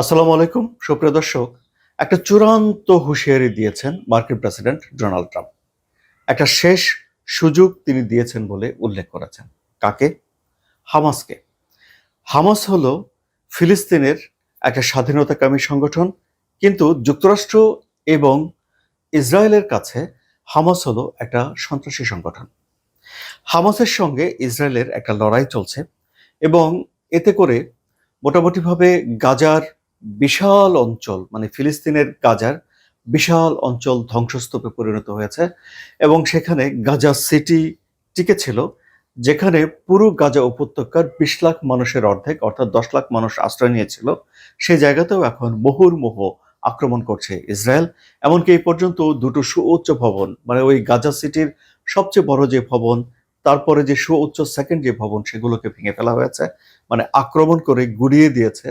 আসসালামু আলাইকুম, সুপ্রিয় দর্শক। একটা চূড়ান্ত হুঁশিয়ারি দিয়েছেন মার্কিন প্রেসিডেন্ট ডোনাল্ড ট্রাম্প। একটা শেষ সুযোগ তিনি দিয়েছেন বলে উল্লেখ করেছেন। কাকে? হামাসকে। হামাস হলো ফিলিস্তিনের একটা স্বাধীনতাকামী সংগঠন, কিন্তু যুক্তরাষ্ট্র এবং ইসরায়েলের কাছে হামাস হলো একটা সন্ত্রাসী সংগঠন। হামাসের সঙ্গে ইসরায়েলের একটা লড়াই চলছে এবং এতে করে মোটামুটিভাবে গাজার বিশাল অঞ্চল মানে ফিলিস্তিনের গাজার বিশাল অঞ্চল ধ্বংসস্তূপে পরিণত হয়েছে এবং সেখানে গাজা সিটি টিকে ছিল, যেখানে পুরো গাজা উপত্যকার বিশ লাখ মানুষের অর্ধেক, অর্থাৎ দশ লাখ মানুষ আশ্রয় নিয়েছিল সেই জায়গাতেও এখন মুহুর্মুহ আক্রমণ করছে ইসরায়েল। এমনকি এই পর্যন্ত দুটো সুউচ্চ ভবন মানে ওই গাজা সিটির সবচেয়ে বড় যে ভবন, তারপরে যে সুউচ্চ সেকেন্ড যে ভবন, সেগুলোকে ভেঙে ফেলা হয়েছে মানে আক্রমণ করে গুড়িয়ে দিয়েছে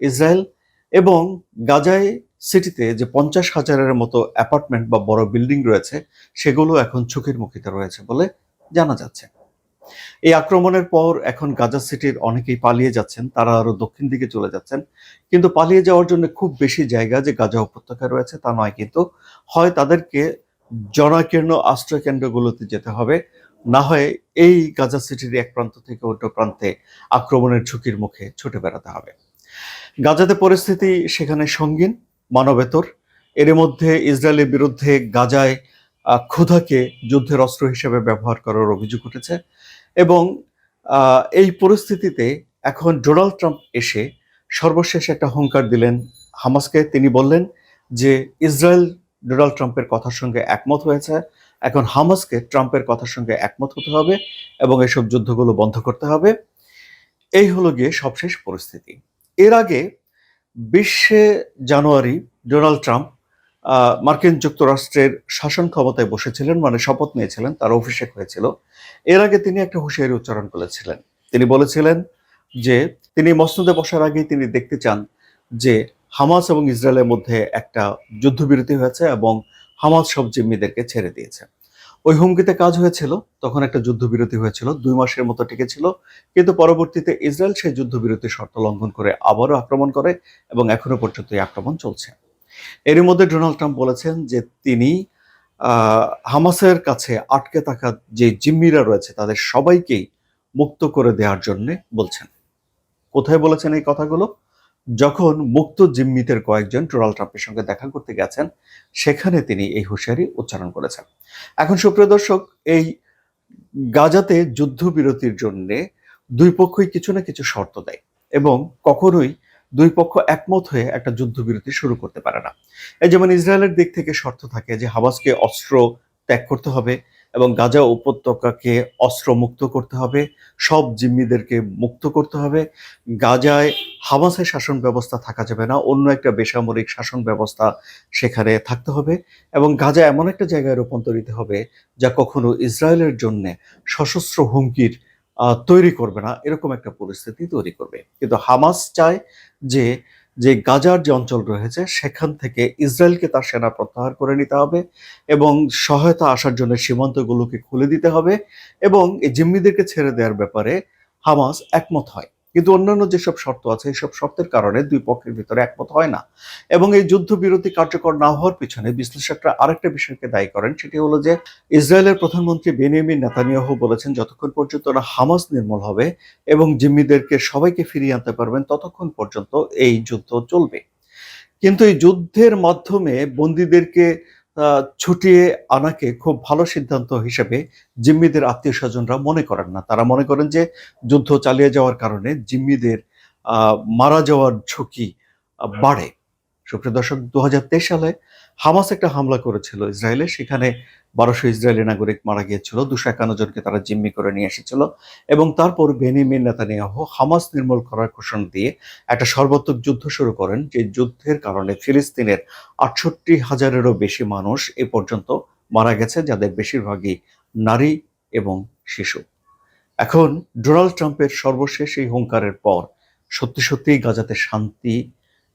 ইসরায়েল। এবং গাজায় সিটিতে যে পঞ্চাশ হাজারের মতো অ্যাপার্টমেন্ট বা বড় বিল্ডিং রয়েছে, সেগুলো এখন ঝুঁকির মুখিতে রয়েছে বলে জানা যাচ্ছে। এই আক্রমণের পর এখন গাজা সিটির অনেকেই পালিয়ে যাচ্ছেন, তারা আরও দক্ষিণ দিকে চলে যাচ্ছেন। কিন্তু পালিয়ে যাওয়ার জন্য খুব বেশি জায়গা যে গাজা উপত্যকায় রয়েছে তা নয়, কিন্তু হয় তাদেরকে জনাকীর্ণ আশ্রয় কেন্দ্রগুলোতে যেতে হবে, না হয় এই গাজা সিটির এক প্রান্ত থেকে অন্য প্রান্তে আক্রমণের ঝুঁকির মুখে ছুটে বেড়াতে হবে। গাজাতে পরিস্থিতি সেখানে সঙ্গীন, মানবেতর। এর মধ্যে ইসরায়েলের বিরুদ্ধে গাজায় ক্ষুধাকে যুদ্ধের অস্ত্র হিসেবে ব্যবহার করার অভিযোগ উঠেছে এবং এই পরিস্থিতিতে এখন ডোনাল্ড ট্রাম্প এসে সর্বশেষ একটা হুঙ্কার দিলেন হামাসকে। তিনি বললেন যে, ইসরায়েল ডোনাল্ড ট্রাম্পের কথার সঙ্গে একমত হয়েছে। এখন হামাসকে ট্রাম্পের কথার সঙ্গে একমত হতে হবে এবং এসব যুদ্ধগুলো বন্ধ করতে হবে। এই হলো গিয়ে সবশেষ পরিস্থিতি। এর আগে বিশে জানুয়ারি ডোনাল্ড ট্রাম্প মার্কিন যুক্তরাষ্ট্রের শাসন ক্ষমতায় বসেছিলেন মানে শপথ নিয়েছিলেন, তার অভিষেক হয়েছিল। এর আগে তিনি একটা হুঁশিয়ারি উচ্চারণ করেছিলেন। তিনি বলেছিলেন যে, তিনি মসনদে বসার আগেই তিনি দেখতে চান যে, হামাস এবং ইসরায়েলের মধ্যে একটা যুদ্ধবিরতি হয়েছে এবং হামাস সব জিম্মিদেরকে ছেড়ে দিয়েছে। ওই হুমকিতে কাজ হয়েছিল, তখন একটা যুদ্ধবিরতি হয়েছিল, দুই মাসের মতো টিকেছিল, কিন্তু পরবর্তীতে ইসরায়েল সেই যুদ্ধবিরতি শর্ত লঙ্ঘন করে আবারও আক্রমণ করে এবং এখনও পর্যন্ত এই আক্রমণ চলছে। এরই মধ্যে ডোনাল্ড ট্রাম্প বলেছেন যে তিনি হামাসের কাছে আটকে থাকা যে জিম্মিরা রয়েছে তাদের সবাইকেই মুক্ত করে দেওয়ার জন্য বলছেন। কোথায় বলেছেন এই কথাগুলো? যখন মুক্ত জিম্মিদের কয়েকজন ডোনাল্ড ট্রাম্পের সঙ্গে দেখা করতে গেছেন, সেখানে তিনি এই হুঁশিয়ারি উচ্চারণ করেছেন। এখন সুপ্রিয় দর্শক, এই গাজাতে যুদ্ধবিরতির জন্য দুই পক্ষই কিছু না কিছু শর্ত দেয় এবং কখনোই দুই পক্ষ একমত হয়ে একটা যুদ্ধবিরতি শুরু করতে পারে না। এই যেমন ইসরায়েলের দিক থেকে শর্ত থাকে যে হামাসকে অস্ত্র ত্যাগ করতে হবে এবং গাজা উপত্যকাকে অস্ত্র মুক্ত করতে হবে, সব জিম্মিদেরকে মুক্ত করতে হবে। গাজায় হামাসের শাসন ব্যবস্থা থাকা যাবে না, অন্য একটা বেসামরিক শাসন ব্যবস্থা সেখানে থাকতে হবে এবং গাজা এমন একটা জায়গায় রূপান্তরিত হবে যা কখনো ইসরায়েলের জন্য সশস্ত্র হুমকির তৈরি করবে না। এরকম একটা পরিস্থিতি তৈরি করবে। কিন্তু হামাস চায় যে যে গাজার যে অঞ্চল রয়েছে, সেখান থেকে ইসরায়েলকে তার সেনা প্রত্যাহার করে নিতে হবে এবং সহায়তা আসার জন্য সীমান্তগুলোকে খুলে দিতে হবে এবং এই জিম্মিদেরকে ছেড়ে দেওয়ার ব্যাপারে হামাস একমত হয়। কিন্তু অন্যান্য যেসব শর্ত আছে এইসব শর্তের কারণে দুই পক্ষের ভিতরে একমত হয় না। এবং এই যুদ্ধবিরতি কার্যকর না হওয়ার পিছনে বিশ্লেষকরা আরেকটা বিষয়কে দায়ী করেন, সেটি হলো যে ইসরায়েলের প্রধানমন্ত্রী বেনিয়ামিন নেতানিয়াহু বলেছেন, যতক্ষণ পর্যন্ত না হামাস নির্মূল হবে এবং জিম্মিদেরকে সবাইকে ফিরিয়ে আনতে পারবেন, ততক্ষণ পর্যন্ত এই যুদ্ধ চলবে। কিন্তু এই যুদ্ধের মাধ্যমে বন্দীদেরকে ছুটিয়ে আনাকে খুব ভালো সিদ্ধান্ত হিসেবে জিম্মিদের আত্মীয় স্বজনরা মনে করেন না। তারা মনে করেন যে যুদ্ধ চালিয়ে যাওয়ার কারণে জিম্মিদের মারা যাওয়ার ঝুঁকি বাড়ে। সুপ্রিয় দর্শক দু সালে হামাস একটা হামলা করেছিল ইসরায়েলে। সেখানে বারোশো ইসরায়েলি নাগরিক মারা গিয়েছিল। দুশো একান্ন জনকে তারা জিম্মি করে নিয়ে এসেছিল এবং তারপর বেনিমিন নেতানিয়াহ হামাস নির্মূল করার ঘোষণা দিয়ে একটা সর্বাত্মক যুদ্ধ শুরু করেন, যে যুদ্ধের কারণে ফিলিস্তিনের আটষট্টি হাজারেরও বেশি মানুষ এ পর্যন্ত মারা গেছে, যাদের বেশিরভাগই নারী এবং শিশু। এখন ডোনাল্ড ট্রাম্পের সর্বশেষ এই হুঙ্কারের পর সত্যি সত্যিই গাজাতে শান্তি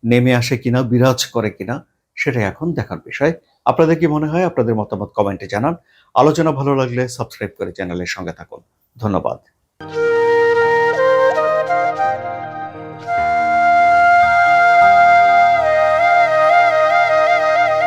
নেমে আসে কিনা, বিরাজ করে কিনা, সেটাই এখন দেখার বিষয়। আপনাদের কি মনে হয়? আপনাদের মতামত কমেন্টে জানান। আলোচনা ভালো লাগলে সাবস্ক্রাইব করে চ্যানেলের সঙ্গে থাকুন। ধন্যবাদ।